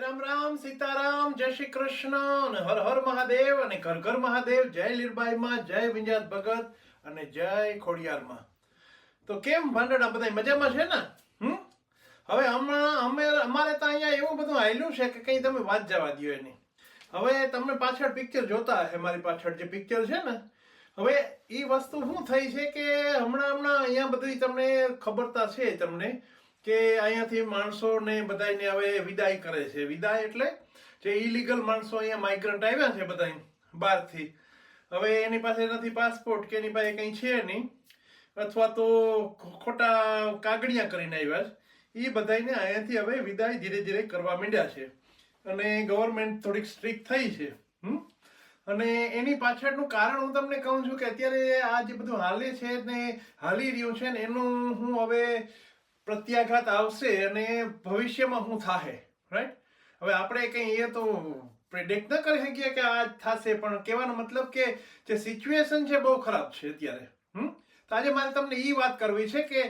રામ રામ સીતારામ, જય શ્રી કૃષ્ણ અને હર હર મહાદેવ અને ઘર ઘર મહાદેવ, જય લીરબાઈમાં જય વિંજાત ભગત અને જય ખોડિયારમાં તો કેમ ભાંડડા બધા મજામાં છે ને? હમ? હવે હમણાં અમે, અમારે તો અહીંયા એવું બધું આવેલું છે કે કંઈ તમે વાત જવા દો એની. હવે તમને પાછળ પિક્ચર જોતા હશે, મારી પાછળ જે પિક્ચર છે ને. હવે એ વસ્તુ શું થઈ છે કે હમણાં હમણાં અહીંયા બધી તમને ખબરતા છે તમને. કે અહીંયાથી માણસોને બધાને હવે વિદાય કરે છે. વિદાય એટલે જે ઇલીગલ માણસો અહીંયા માઇગ્રન્ટ આવ્યા છે બધા બહારથી. હવે એની પાસે નથી પાસપોર્ટ કે એની પાસે કંઈ છે નહીં, અથવા તો ખોટા કાગળિયા કરીને આવ્યા છે એ બધાને અહીંયાથી હવે વિદાય ધીરે ધીરે કરવા માંડ્યા છે. અને ગવર્મેન્ટ થોડીક સ્ટ્રિક્ટ થઈ છે. હમ? અને એની પાછળનું કારણ હું તમને કહું છું કે અત્યારે આ જે બધું હાલે છે ને હાલી રહ્યું છે ને એનું હું હવે પ્રત્યાઘાત આવશે અને ભવિષ્યમાં હું થાહે રાઈટ હવે આપણે કંઈ એ તો પ્રેડિક્ટ ન કરી શકીએ કે આ થશે, પણ કહેવાનો મતલબ કે જે સિચ્યુએશન છે બહુ ખરાબ છે અત્યારે, હમ? તો આજે મારે તમને એ વાત કરવી છે કે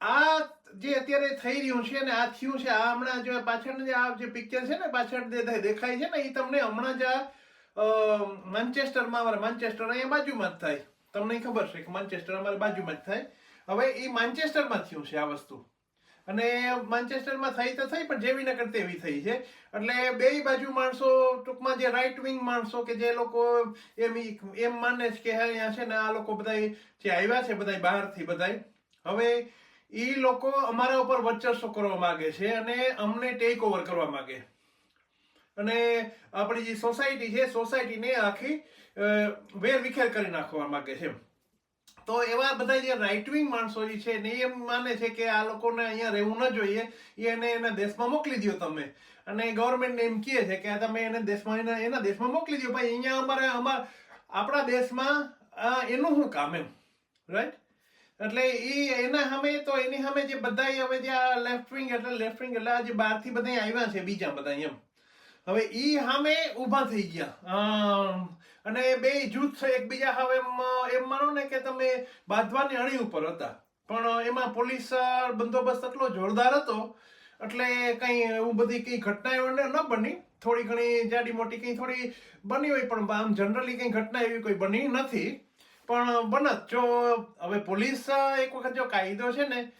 આ જે અત્યારે થઈ રહ્યું છે ને આ થયું છે, આ હમણાં જે પાછળનું જે આ જે પિક્ચર છે ને, પાછળ દેખાય છે ને એ તમને હમણાં જ આ માન્ચેસ્ટરમાં અમારે માન્ચેસ્ટર અહીંયા બાજુમાં જ થાય. તમને ખબર છે કે માન્ચેસ્ટર અમારે બાજુમાં જ થાય. હવે એ માન્ચેસ્ટરમાં થયું છે આ વસ્તુ. અને માન્ચેસ્ટરમાં થઈ તો થઈ, પણ જેવી નકર તેવી થઈ છે. એટલે બે બાજુ માણસો, ટૂંકમાં જે રાઈટ વિંગ માણસો કે જે લોકો એમ એમ માને છે કે અહીંયા છે ને આ લોકો બધા જે આવ્યા છે બધા બહારથી બધા હવે એ લોકો અમારા ઉપર વર્ચસ્વ કરવા માગે છે અને અમને ટેક ઓવર કરવા માગે. અને આપણી જે સોસાયટી છે સોસાયટીને આખી વેર વિખેર કરી નાખવા માગે છે તો એવા બધા જે રાઇટ વિંગ માણસો જે છે ને એમ માને છે કે આ લોકોને અહીંયા રહેવું ન જોઈએ, એ એને એના દેશમાં મોકલી દો તમે. અને ગવર્મેન્ટ એમ કહે છે કે તમે એને દેશમાં, એના એના દેશમાં મોકલી દો ભાઈ, અહીંયા અમારે અમાર આપણા દેશમાં એનું શું કામ એમ? રાઈટ એટલે એ, એના સામે તો એની સામે જે બધા હવે જે આ લેફ્ટ વિંગ એટલે લેફ્ટ વિંગ એટલે જે બહારથી બધા આવ્યા છે, બીજા બધા એમ. હવે એ સામે ઊભા થઈ ગયા. અને બે જૂથ એકબીજા હવે એમ એમ માનો ને કે તમે બાંધવાની અણી ઉપર હતા. પણ એમાં પોલીસ બંદોબસ્ત એટલો જોરદાર હતો, એટલે કઈ એવું બધી કઈ ઘટના એવું ન બની. થોડી ઘણી જાડી મોટી કઈ થોડી બની હોય, પણ આમ જનરલી કઈ ઘટના એવી કોઈ બની નથી. પણ બનત, જો હવે પોલીસ એક વખત જો કાયદો છે ને,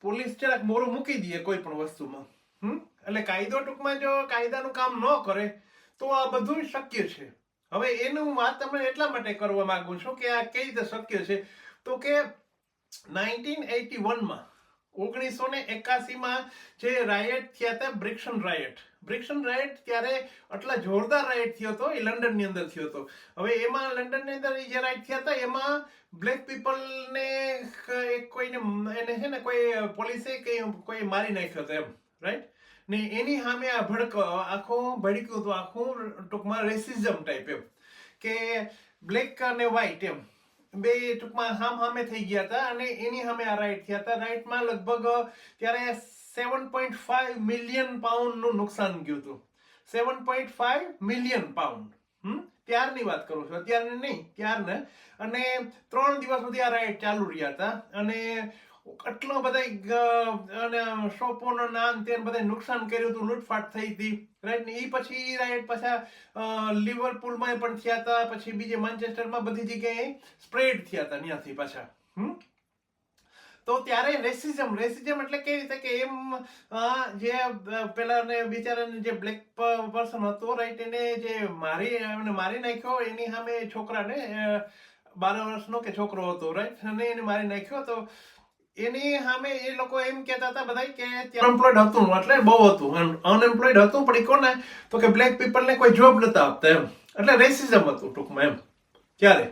પોલીસ જરાક મોરું મૂકી દઈએ કોઈ પણ વસ્તુમાં. હમ? એટલે કાયદો ટૂંકમાં જો કાયદાનું કામ ન કરે, તો આ બધું શક્ય છે. હવે એનું વાત તમને એટલા માટે કરવા માંગુ છું કે આ કઈ રીતે શક્ય છે? તો કે નાઇન્ટીન એટી વનમાં ઓગણીસો ને એકાસીમાં જે રાયટ થયા હતા, બ્રિક્સન રાયટ બ્રિક્સન રાયટ ત્યારે આટલા જોરદાર રાયટ થયો હતો, એ લંડનની અંદર થયો હતો. હવે એમાં લંડનની અંદર જે રાયટ થયા હતા, એમાં બ્લેક પીપલને કોઈને, એને છે ને કોઈ પોલીસે કંઈ, કોઈ મારી નાખ્યો હતો એમ રાઈટ ને એની સામે આ ભડક, આખું ભડક્યું હતું, આખું ટૂંકમાં રેસિઝમ ટાઈપ એમ. કે બ્લેક અને વ્હાઈટ એમ. બે ટૂંકમાં હામ હામે થઈ ગયા હતા અને એની સામે આ રાઇટ થયા હતા. રાઇટમાં લગભગ ત્યારે સેવન પોઈન્ટ ફાઈવ મિલિયન પાઉન્ડનું નુકસાન ગયું હતું. Seven point five million pound ત્યારની વાત કરું છું. અત્યારની નહીં, ત્યારને. અને ત્રણ દિવસ સુધી આ રાઇડ ચાલુ રહ્યા હતા. અને એટલો બધા શોપોનો નામ તે બધા નુકસાન કર્યું હતું, લૂંટફાટ થઈ હતી રાઈટ ને એ પછી રાઈટ પાછા લિવરપુલમાં પણ થયા હતા, પછી બીજે માન્ચેસ્ટરમાં બધી જગ્યાએ સ્પ્રેડ થયા હતા ત્યાંથી પાછા, હમ? તો ત્યારે રેસિઝમ રેસિઝમ એટલે કેવી રીતે કે એમ જે પેલા બિચારાને જે બ્લેક પર્સન હતો રાઈટ એને જે મારી એને મારી નાખ્યો, એની સામે છોકરાને બાર વર્ષનો કે છોકરો હતો રાઈટ અને એને મારી નાખ્યો, તો એની સામે એ લોકો એમ કહેતા હતા બધા કે અનએમ્પ્લોયડ હતું, એટલે બહુ હતું. અનએમ્પ્લોયડ હતું, પણ એ કોને? તો કે બ્લેક પીપલને કોઈ જોબ નતા આપતા એમ. એટલે રેસિઝમ હતું ટૂંકમાં એમ. ત્યારે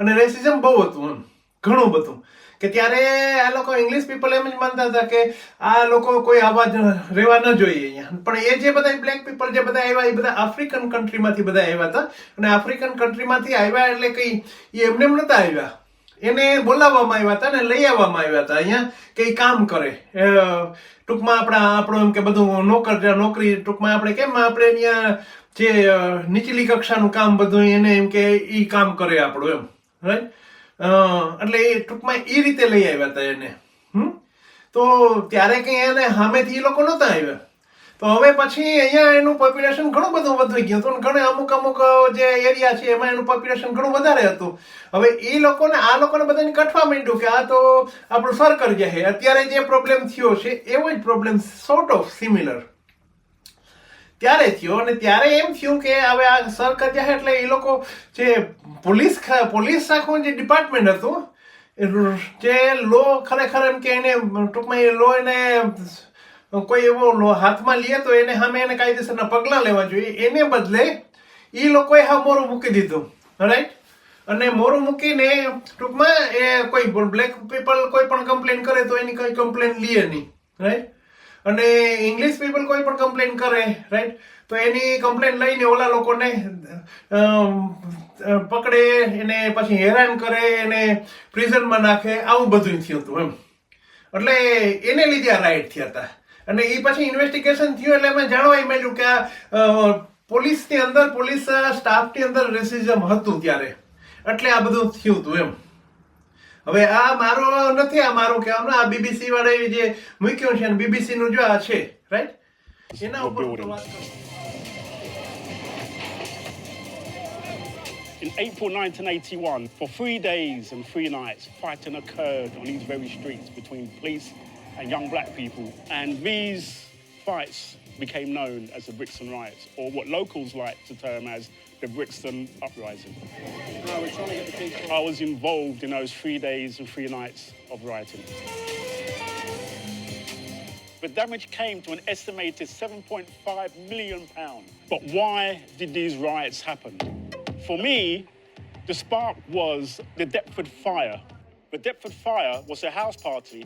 અને રેસિઝમ બહુ હતું એમ. ઘણું બધું. કે ત્યારે આ લોકો ઇંગ્લિશ પીપલ એમ જ માનતા હતા કે આ લોકો કોઈ આવા રહેવા ન જોઈએ અહીંયા. પણ એ જે બધા બ્લેક પીપલ જે બધા આવ્યા, એ બધા આફ્રિકન કન્ટ્રીમાંથી બધા આવ્યા હતા. અને આફ્રિકન કન્ટ્રીમાંથી આવ્યા એટલે કંઈ એ એમને એમ નતા આવ્યા. એને બોલાવવામાં આવ્યા હતા ને લઈ આવવામાં આવ્યા હતા. અહીંયા કે કામ કરે. ટૂંકમાં આપણા આપણું એમ કે બધું નોકર નોકરી ટૂંકમાં આપણે કેમ આપણે અહીંયા જે નીચલી કક્ષાનું કામ બધું એને એમ કે એ કામ કરે આપણું એમ. રાઈટ એટલે એ ટૂંકમાં એ રીતે લઈ આવ્યા હતા એને. હમ? તો ત્યારે કઈ એને સામેથી એ લોકો નહોતા આવ્યા? તો હવે પછી અહીંયા એનું પોપ્યુલેશન ઘણું બધું વધી ગયું હતું ઘણા અમુક અમુક જે એરિયા છે એમાં એનું પોપ્યુલેશન ઘણું વધારે હતું. હવે એ લોકોને, આ લોકોને બધાને કઠવા માંડ્યું કે આ તો આપણું સર કરી જાય અત્યારે જે પ્રોબ્લેમ થયો છે, એવો જ પ્રોબ્લેમ સોર્ટ ઓફ સિમિલર ત્યારે થયો અને ત્યારે એમ થયું કે હવે આ સર છે એટલે એ લોકો જે પોલીસ પોલીસ આખું જે ડિપાર્ટમેન્ટ હતું જે લો ખરેખર એમ કે એને ટૂંકમાં એ લો એને કોઈ એવો હાથમાં લે તો એને સામે એને કાયદેસરના પગલાં લેવા જોઈએ. એને બદલે એ લોકોએ હા મોરું મૂકી દીધું. રાઈટ અને મોરું મૂકીને ટૂંકમાં એ કોઈ બ્લેક પીપલ કોઈ પણ કમ્પ્લેન કરે તો એની કોઈ કમ્પ્લેન લે નહીં. રાઈટ અને ઇંગ્લિશ પીપલ કોઈ પણ કમ્પ્લેન કરે રાઈટ તો એની કમ્પ્લેન લઈને ઓલા લોકોને પકડે, એને પછી હેરાન કરે, એને પ્રિઝનમાં નાખે, આવું બધું થયું હતું એમ. એટલે એને લીધે આ રાઈટ થયા હતા. અને એ પછી ઇન્વેસ્ટિગેશન થયું એટલે અમે જાણવા મળ્યું કે પોલીસ પોલીસની અંદર પોલીસ સ્ટાફની અંદર રેસિઝમ હતું ત્યારે. એટલે આ બધું થયું હતું એમ. હવે આ મારો નથી આ મારો કહેવાનું આ બીબીસી વાળા જે મૂક્યું છે બીબીસી નું જો આ છે રાઈટ એના ઉપર વાત In April 1981, for three days and three nights, fighting occurred on these very streets between police and young black people. And these fights became known as the Brixton Riots, or what locals like to term as the Brixton Uprising. I was involved in those three days and three nights of rioting. The damage came to an estimated 7.5 million pounds. But why did these riots happen? For me, the spark was the Deptford Fire. The Deptford Fire was a house party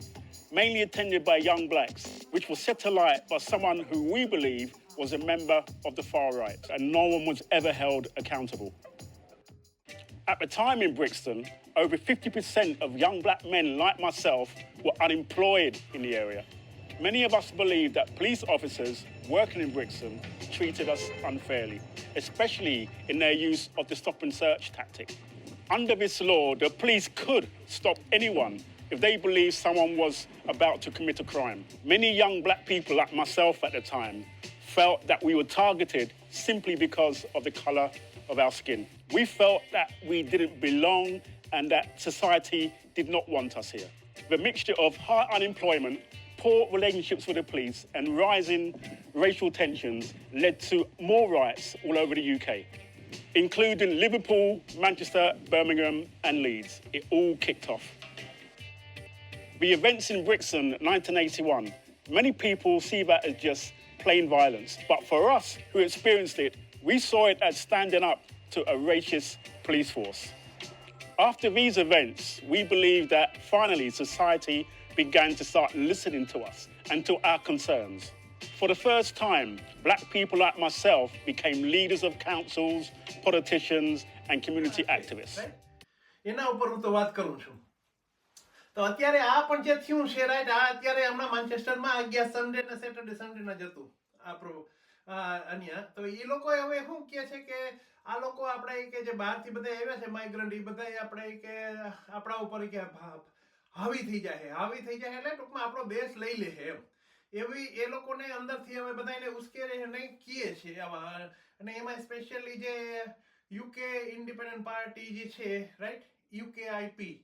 mainly attended by young blacks, which was set alight by someone who we believe was a member of the far right, and no one was ever held accountable. At the time in Brixton, over 50% of young black men like myself were unemployed in the area. Many of us believe that police officers working in Brixton treated us unfairly, especially in their use of the stop and search tactic. Under this law, the police could stop anyone if they believed someone was about to commit a crime. Many young black people, like myself at the time, felt that we were targeted simply because of the colour of our skin. We felt that we didn't belong and that society did not want us here. The mixture of high unemployment, poor relationships with the police, and rising racial tensions led to more riots all over the UK, including Liverpool, Manchester, Birmingham, and Leeds. It all kicked off. The events in Brixton 1981, many people see that as just plain violence. But for us who experienced it, we saw it as standing up to a racist police force. After these events, we believe that finally society began to start listening to us and to our concerns. For the first time, black people like myself became leaders of councils, politicians, and community activists. તો અત્યારે આ પણ જે થયું છે right આ અત્યારે હમણાં માન્ચેસ્ટરમાં અગિયાર સન્ડે ને સેટરડે સન્ડે ના જતું. આપણું અહીંયા તો એ લોકો હવે શું કહે છે કે આ લોકો આપણે કે જે બહારથી બધા આવ્યા છે માઇગ્રન્ટ એ બધા આપણે કે આપણા ઉપર કે હાવી થઈ જાય હાવી થઈ જાય એટલે ટૂંકમાં આપણો દેશ લઈ લે એમ. એવી, એ લોકોને અંદરથી હવે બધાને ઉશ્કેરે અને કીએ છે આવા. અને એમાં સ્પેશિયલી જે યુકે ઇન્ડિપેન્ડન્ટ પાર્ટી જે છે રાઈટ યુકેઆઈપી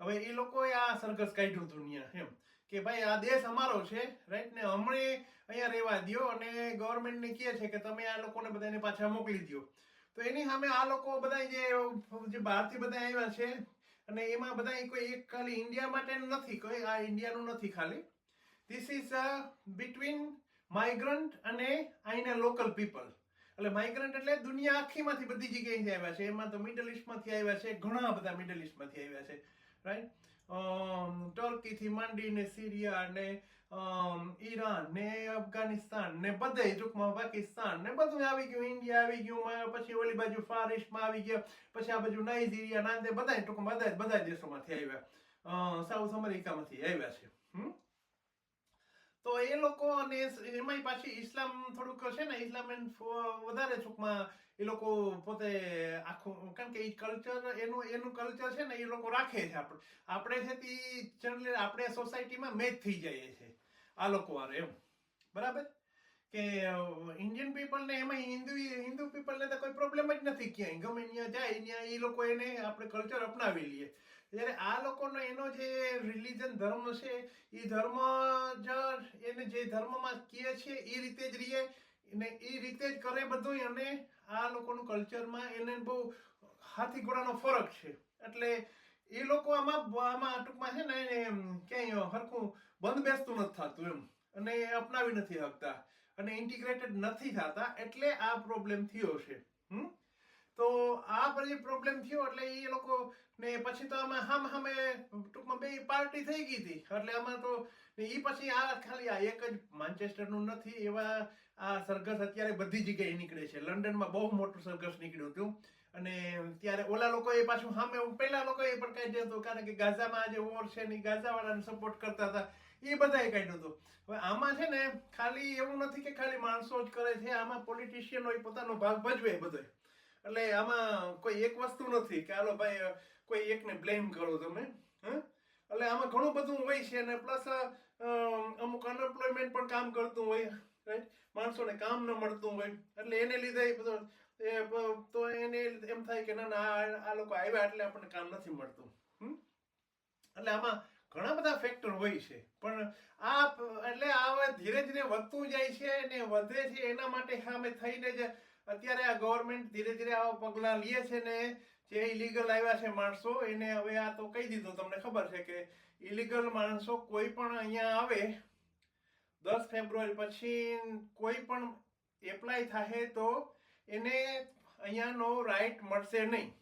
હવે એ લોકોએ આ સરઘસ કાઢ્યું હતું અહીંયા, એમ. કે ભાઈ, આ દેશ અમારો છે રાઈટ ને હમણે અહીંયા રહેવા દ્યો અને ગવર્મેન્ટને કહે છે કે તમે આ લોકોને બધાને પાછા મોકલી દ્યો. તો એની સામે આ લોકો બધા જે જે બહારથી બધા આવ્યા છે, અને એમાં બધા કોઈ એક ખાલી ઇન્ડિયા માટે નથી, કોઈ આ ઇન્ડિયાનું નથી ખાલી. ધીસ ઇઝ બિટવીન માઇગ્રન્ટ અને અહીંના લોકલ પીપલ એટલે માઇગ્રન્ટ એટલે દુનિયા આખીમાંથી બધી જગ્યાએથી આવ્યા છે. એમાં તો મિડલ ઈસ્ટમાંથી આવ્યા છે, ઘણા બધા મિડલ ઈસ્ટમાંથી આવ્યા છે. રાઈટ ટર્કીથી માંડીને સિરિયા ને ઈરાન ને અફઘાનિસ્તાન ને બધે ટૂંકમાં પાકિસ્તાન ને બધું આવી ગયું ઇન્ડિયા આવી ગયું પછી ઓલી બાજુ ફાર ઈસ્ટમાં આવી ગયા, પછી આ બાજુ નાઇજીરિયા ના તે બધા ટૂંકમાં બધા બધા દેશોમાંથી આવ્યા. સાઉથ અમેરિકામાંથી આવ્યા છે. હમ? તો એ લોકો અને એમાંય પાછી ઇસ્લામ થોડુંક છે ને ઇસ્લામ વધારે ટૂંકમાં એ લોકો પોતે આખું, કારણ કે એ કલ્ચર એનું એનું કલ્ચર છે ને, એ લોકો રાખે છે આપણે આપણે છે તે જનરલી આપણે સોસાયટીમાં મેચ થઈ જઈએ છે, આ લોકો વારે એમ. બરાબર? કે ઇન્ડિયન પીપલને એમાં હિન્દુ હિન્દુ પીપલને તો કોઈ પ્રોબ્લેમ જ નથી ક્યાંય. ગમે ત્યાં જાય, ત્યાં એ લોકો એને આપણે કલ્ચર અપનાવી લઈએ જ્યારે આ લોકોનો એનો જે રિલિજન ધર્મ છે એ ધર્મ જ જે ધર્મમાં કહે છે એ રીતે જ રહીએ ને એ રીતે જ કરે બધું અને આ લોકોનું કલ્ચરમાં એને બહુ હાથી ઘોડાનો ફરક છે. એટલે એ લોકો આમાં આમાં ટૂંકમાં છે ને ક્યાંય હરખું બંધ બેસતું નથી થતું એમ. અને એ અપનાવી નથી શકતા અને ઇન્ટિગ્રેટેડ નથી થતા એટલે આ પ્રોબ્લેમ થયો છે. હમ? તો આ બધી પ્રોબ્લેમ થયો એટલે એ લોકો ને પછી તો આમાં હામ હામે ટૂંકમાં બે પાર્ટી થઈ ગઈ હતી. એટલે આમાં તો એ પછી આ ખાલી આ એક જ માન્ચેસ્ટરનું નથી, એવા આ સરઘસ અત્યારે બધી જગ્યાએ નીકળે છે. લંડનમાં બહુ મોટું સરઘસ નીકળ્યું હતું. અને ત્યારે ઓલા લોકોએ પાછું સામે પેલા લોકોએ પણ કાઢ્યું હતું, કારણ કે ગાઝામાં આજે વોર છે ને ગાઝાવાળાને સપોર્ટ કરતા હતા. એ બધાએ કાઢ્યું હતું. હવે આમાં છે ને ખાલી એવું નથી કે ખાલી માણસો જ કરે છે, આમાં પોલિટિશિયનો પોતાનો ભાગ ભજવે બધો એટલે આમાં કોઈ એક વસ્તુ નથી કે, હાલો ભાઈ કોઈ એકને બ્લેમ કરો તમે, હં? એટલે આમાં ઘણું બધું હોય છે અને પ્લસ અમુક અનએમ્પ્લોયમેન્ટ પણ કામ કરતું હોય રાઈટ માણસોને કામ ન મળતું હોય, એટલે એને લીધે બધું, એ તો એને એમ થાય કે ના ના, આ- લોકો આવ્યા એટલે આપણને કામ નથી મળતું એટલે આમાં ઘણા બધા ફેક્ટર હોય છે, પણ આ, એટલે આ ધીરે ધીરે વધતું જાય છે ને વધે છે એના માટે સામે થઈને જ અત્યારે આ ગવર્મેન્ટ ધીરે ધીરે આવા પગલાં લે છે ને જે ઇલીગલ આવ્યા છે માણસો, એને હવે આ તો કહી દીધું, તમને ખબર છે કે ઇલીગલ માણસો કોઈ પણ અહીંયા આવે, દસ ફેબ્રુઆરી પછી કોઈ પણ એપ્લાય થાય તો એને અહીંયાનો રાઈટ મળશે નહીં,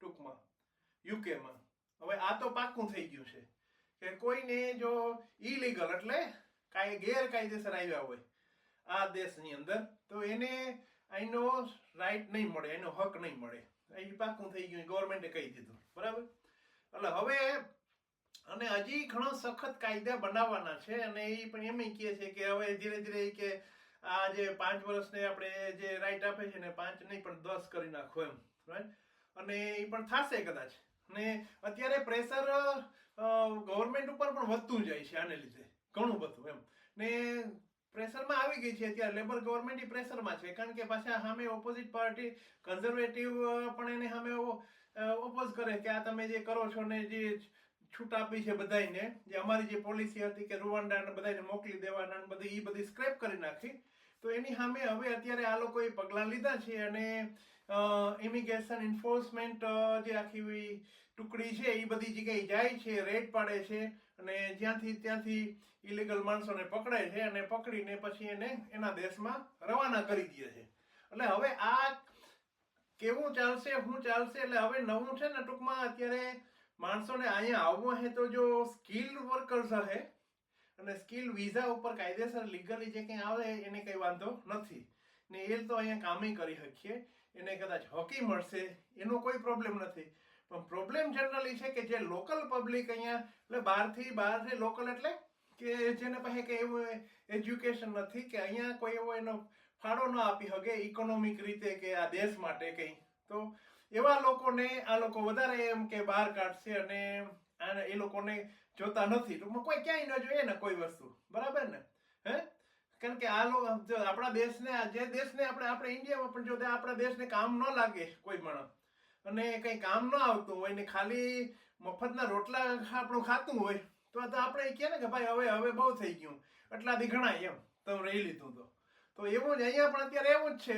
ટૂંકમાં યુકેમાં હવે આ તો પાક્કું થઈ ગયું છે કે કોઈને જો ઇલીગલ એટલે કાંઈ ગેરકાયદેસર આવ્યા હોય, આ દેશની અંદર, તો એને અહીંનો રાઈટ નહીં મળે, એનો હક નહીં મળે. એ પાકું થઈ ગયું? ગવર્મેન્ટે કહી દીધું. બરાબર? એટલે હવે અને હજી ઘણો સખત કાયદા બનાવવાના છે અને એ પણ એમ કહે છે કે હવે ધીરે ધીરે કે આ જે પાંચ વર્ષને આપણે જે રાઈટ આપે છે ને પાંચ નહીં પણ દસ કરી નાખો એમ રાઈટ અને એ પણ થશે કદાચ. અને અત્યારે પ્રેશર ગવર્મેન્ટ ઉપર પણ વધતું જાય છે આને લીધે. ઘણું બધું એમ. ને પ્રેશરમાં આવી ગઈ છે અત્યારે લેબર ગવર્મેન્ટ પ્રેશરમાં છે, કારણ કે પાછા સામે ઓપોઝિટ પાર્ટી કન્ઝર્વેટિવ પણ એને સામે ઓપોઝ કરે કે આ તમે જે કરો છો ને જે છૂટ આપી છે બધાયને, જે અમારી જે પોલિસી હતી કે રૂવાંડા ને બધાને મોકલી દેવાના બધી એ બધી સ્ક્રેપ કરી નાખી, તો એની સામે હવે અત્યારે આ લોકોએ પગલાં લીધા છે અને ઇમિગ્રેશન એન્ફોર્સમેન્ટ જે આખી ટુકડી છે એ બધી જગ્યાએ જાય છે, રેડ પાડે છે અને જ્યાંથી ત્યાંથી ઇલીગલ માણસોને પકડાય છે અને પકડીને પછી એને એના દેશમાં રવાના કરી દે છે. એટલે હવે આ કેવું ચાલશે, શું ચાલશે, એટલે હવે નવું છે ને ટૂંકમાં અત્યારે માણસોને અહીંયા આવવું હે તો જો સ્કિલ વર્કર્સ હે અને સ્કિલ વિઝા ઉપર કાયદેસર લીગલી જે કંઈ આવે એને કંઈ વાંધો નથી. ને એ તો અહીંયા કામે કરી શકીએ. એને કદાચ હોકી મળશે, એનો કોઈ પ્રોબ્લેમ નથી. પણ પ્રોબ્લેમ જનરલી છે કે જે લોકલ પબ્લિક અહીંયા, એટલે બહારથી બહારથી લોકલ એટલે કે જેને પાસે કે એવું એજ્યુકેશન નથી કે અહીંયા કોઈ એવો એનો ફાળો ન આપી શકે ઇકોનોમિક રીતે કે આ દેશ માટે કંઈ. તો એવા લોકોને, આ લોકો વધારે એમ કે બહાર કાઢશે અને એ લોકોને જોતા નથી. ટૂંકમાં કોઈ ક્યાંય ન જોઈએ ને કોઈ વસ્તુ. બરાબર ને? હે? કારણ કે આ લોકો આપણા દેશને જે દેશને આપણે આપણે ઇન્ડિયામાં પણ જો આપણા દેશને કામ ન લાગે કોઈ માણસ અને કંઈ કામ ન આવતું હોય ને ખાલી મફતના રોટલા આપણું ખાતું હોય, તો આ તો આપણે કહે ને કે ભાઈ હવે હવે બહુ થઈ ગયું. એટલાથી ઘણાય એમ. તમે રહી લીધું તો. તો એવું જ, અહીંયા પણ અત્યારે એવું જ છે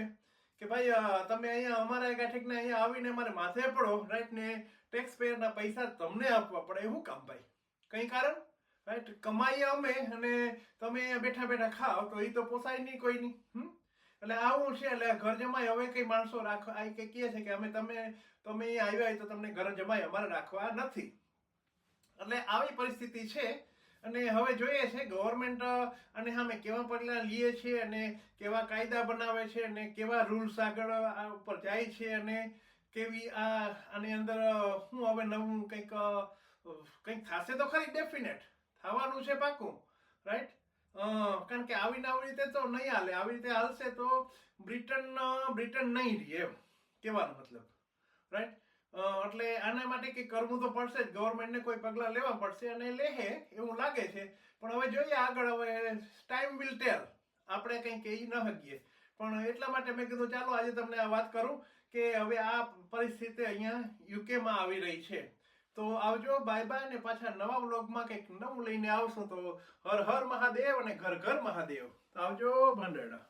કે ભાઈ તમે અહીંયા અમારા ગાંઠીકને અહીંયા આવીને અમારે માથે પડો રાઈટ ને ટેક્સ પેયરના પૈસા તમને આપવા પડે. એવું કામ ભાઈ? કઈ કારણ? રાઈટ કમાઈએ અમે અને તમે અહીંયા બેઠા બેઠા ખાઓ, તો એ તો પોસાય નહીં કોઈની. હમ? એટલે આવું છે, એટલે ઘર જમાય હવે કઈ માણસો રાખવા આ કે કહે છે કે અમે તમે તમે અહીંયા આવ્યા તો તમને ઘર જમાય અમારે રાખવા નથી. એટલે આવી પરિસ્થિતિ છે અને હવે જોઈએ છે ગવર્મેન્ટ અને સામે કેવા પગલાં લઈએ છે અને કેવા કાયદા બનાવે છે અને કેવા રૂલ્સ આગળ આ ઉપર જાય છે અને કેવી આ આની અંદર શું હવે નવું કંઈક કંઈક થશે તો ખરી ડેફિનેટ થવાનું છે પાકું રાઈટ કારણ કે આવીને આવી રીતે તો નહીં હાલે. આવી રીતે હાલશે તો બ્રિટન બ્રિટન નહીં રહે એમ. કહેવાનો મતલબ. રાઈટ એટલે આના માટે કંઈ કરવું તો પડશે જ. ગવર્મેન્ટને કોઈ પગલાં લેવા પડશે અને લેહે, એવું લાગે છે. પણ હવે જોઈએ આગળ, હવે ટાઈમ વિલ ટેલ આપણે કંઈ કહી ન શકીએ. પણ એટલા માટે મેં કીધું, ચાલો આજે તમને આ વાત કરું કે હવે આ પરિસ્થિતિ અહીંયા યુકેમાં આવી રહી છે. તો આવજો બાય બાય ને પાછા નવા વ્લોગમાં કંઈક નવું લઈને આવશું તો હર હર મહાદેવ અને ઘર ઘર મહાદેવ. આવજો ભંડેડા